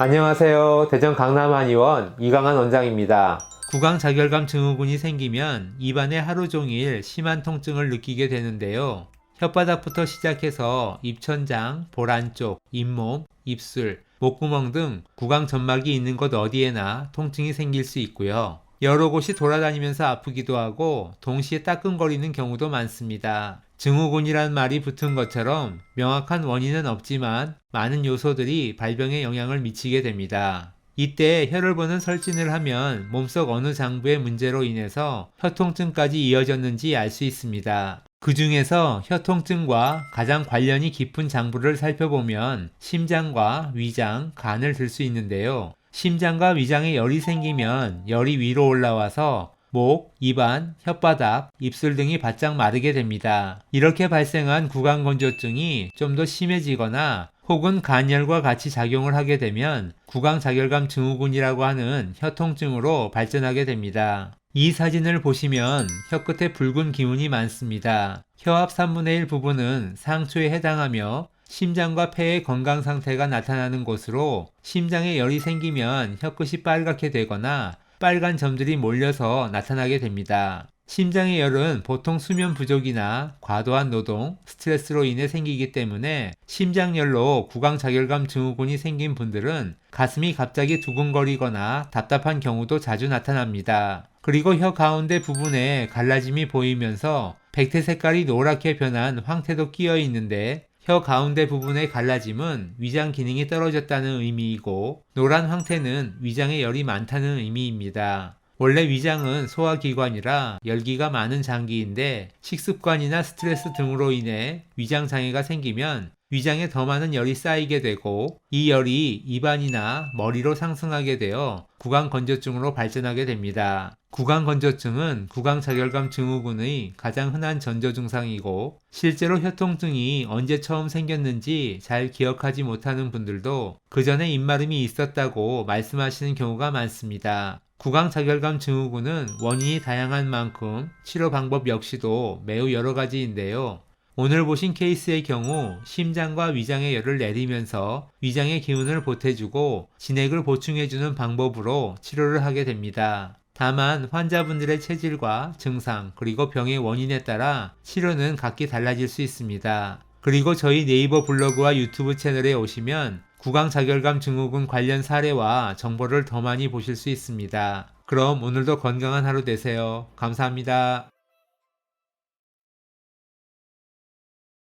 안녕하세요. 대전 강남한의원 이강한 원장입니다. 구강 자결감 증후군이 생기면 입안에 하루 종일 심한 통증을 느끼게 되는데요. 혓바닥부터 시작해서 입천장, 볼 안쪽, 잇몸, 입술, 목구멍 등 구강 점막이 있는 곳 어디에나 통증이 생길 수 있고요. 여러 곳이 돌아다니면서 아프기도 하고 동시에 따끔거리는 경우도 많습니다. 증후군이란 말이 붙은 것처럼 명확한 원인은 없지만 많은 요소들이 발병에 영향을 미치게 됩니다. 이때 혀를 보는 설진을 하면 몸속 어느 장부의 문제로 인해서 혀통증까지 이어졌는지 알 수 있습니다. 그 중에서 혀통증과 가장 관련이 깊은 장부를 살펴보면 심장과 위장, 간을 들 수 있는데요. 심장과 위장에 열이 생기면 열이 위로 올라와서 목, 입안, 혓바닥, 입술 등이 바짝 마르게 됩니다. 이렇게 발생한 구강 건조증이 좀 더 심해지거나 혹은 간열과 같이 작용을 하게 되면 구강자결감 증후군이라고 하는 혀통증으로 발전하게 됩니다. 이 사진을 보시면 혀 끝에 붉은 기운이 많습니다. 혀 앞 3분의 1 부분은 상초에 해당하며 심장과 폐의 건강 상태가 나타나는 곳으로 심장에 열이 생기면 혀끝이 빨갛게 되거나 빨간 점들이 몰려서 나타나게 됩니다. 심장의 열은 보통 수면 부족이나 과도한 노동, 스트레스로 인해 생기기 때문에 심장열로 구강자결감 증후군이 생긴 분들은 가슴이 갑자기 두근거리거나 답답한 경우도 자주 나타납니다. 그리고 혀 가운데 부분에 갈라짐이 보이면서 백태 색깔이 노랗게 변한 황태도 끼어 있는데 혀 가운데 부분의 갈라짐은 위장 기능이 떨어졌다는 의미이고 노란 황태는 위장에 열이 많다는 의미입니다. 원래 위장은 소화기관이라 열기가 많은 장기인데 식습관이나 스트레스 등으로 인해 위장 장애가 생기면 위장에 더 많은 열이 쌓이게 되고 이 열이 입안이나 머리로 상승하게 되어 구강 건조증으로 발전하게 됩니다. 구강 건조증은 구강 자결감 증후군의 가장 흔한 전조 증상이고 실제로 혀통증이 언제 처음 생겼는지 잘 기억하지 못하는 분들도 그 전에 입마름이 있었다고 말씀하시는 경우가 많습니다. 구강 자결감 증후군은 원인이 다양한 만큼 치료 방법 역시도 매우 여러 가지인데요. 오늘 보신 케이스의 경우 심장과 위장의 열을 내리면서 위장의 기운을 보태주고 진액을 보충해주는 방법으로 치료를 하게 됩니다. 다만 환자분들의 체질과 증상 그리고 병의 원인에 따라 치료는 각기 달라질 수 있습니다. 그리고 저희 네이버 블로그와 유튜브 채널에 오시면 구강자결감 증후군 관련 사례와 정보를 더 많이 보실 수 있습니다. 그럼 오늘도 건강한 하루 되세요. 감사합니다.